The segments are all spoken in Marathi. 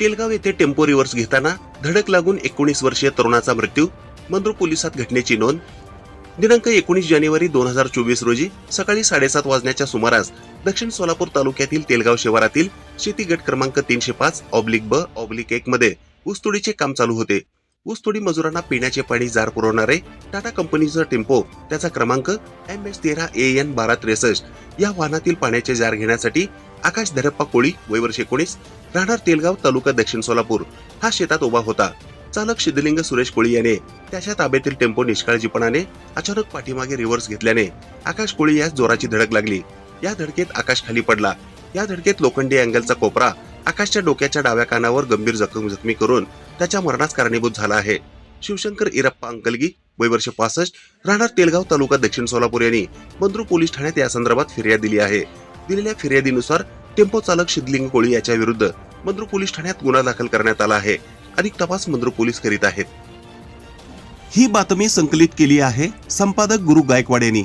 तेलगाव येथे टेम्पो रिव्हर्स घेताना धडक लागून एकोणीस वर्षीय तरुणाचा मृत्यू मंद्रू पोलिसात घटनेची नोंद. दिनांक एकोणीस जानेवारी दोन हजार चोवीस रोजी सकाळी साडेसात वाजण्याच्या सुमारास दक्षिण सोलापूर तालुक्यातील तेलगाव शिवारातील शेती गट क्रमांक तीनशे पाच ऑब्लिक ब ऑब्लिक एक मध्ये ऊसतोडीचे काम चालू होते. ऊसतोडी मजुरांना पिण्याचे पाणी जार पुरवणारे टाटा कंपनीचा टेम्पो त्याचा क्रमांक एम एस तेरा ए एन बारा त्रेसष्ट या वाहनातील पाण्याचे जार घेण्यासाठी आकाश धरप्पा कोळी वयवर्ष एकोणीस राहणार तेलगाव तालुका दक्षिण सोलापूर. हा शेतात उभा होता. चालक सिद्धलिंग सुरेश कोळी याने त्याच्या ताब्यातील टेम्पो निष्काळजीपणाने अचानक पाठीमागे रिव्हर्स घेतल्याने आकाश कोळी यास जोराची धडक लागली. या धडकेत आकाश खाली पडला. या धडकेत लोखंडी अँगलचा कोपरा आकाशच्या डोक्याच्या डाव्या कानावर गंभीर जखम जखमी करून त्याच्या मरणास कारणीभूत झाला आहे. शिवशंकर इरप्पा अंकलगी वयवर्ष पासष्ट राहणार तेलगाव तालुका दक्षिण सोलापूर यांनी बंद्रू पोलीस ठाण्यात या संदर्भात फिर्याद दिली आहे. दिलेल्या फिर्यादीनुसार टेम्पो चालक शिदलिंग कोळी याच्या विरुद्ध मंद्रू पोलीस ठाण्यात गुन्हा दाखल करण्यात आला आहे. अधिक तपास मंद्रू पोलीस करीत आहेत. ही बातमी संकलित केली आहे संपादक गुरु गायकवाड यांनी.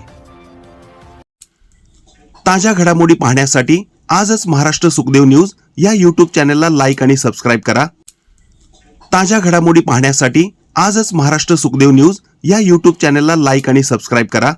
ताज्या घडामोडी पाहण्यासाठी आजच महाराष्ट्र सुखदेव न्यूज या युट्यूब चॅनलला लाईक आणि सबस्क्राईब करा. ताज्या घडामोडी पाहण्यासाठी आजच महाराष्ट्र सुखदेव न्यूज या यूट्यूब चॅनलला लाईक आणि सबस्क्राईब करा.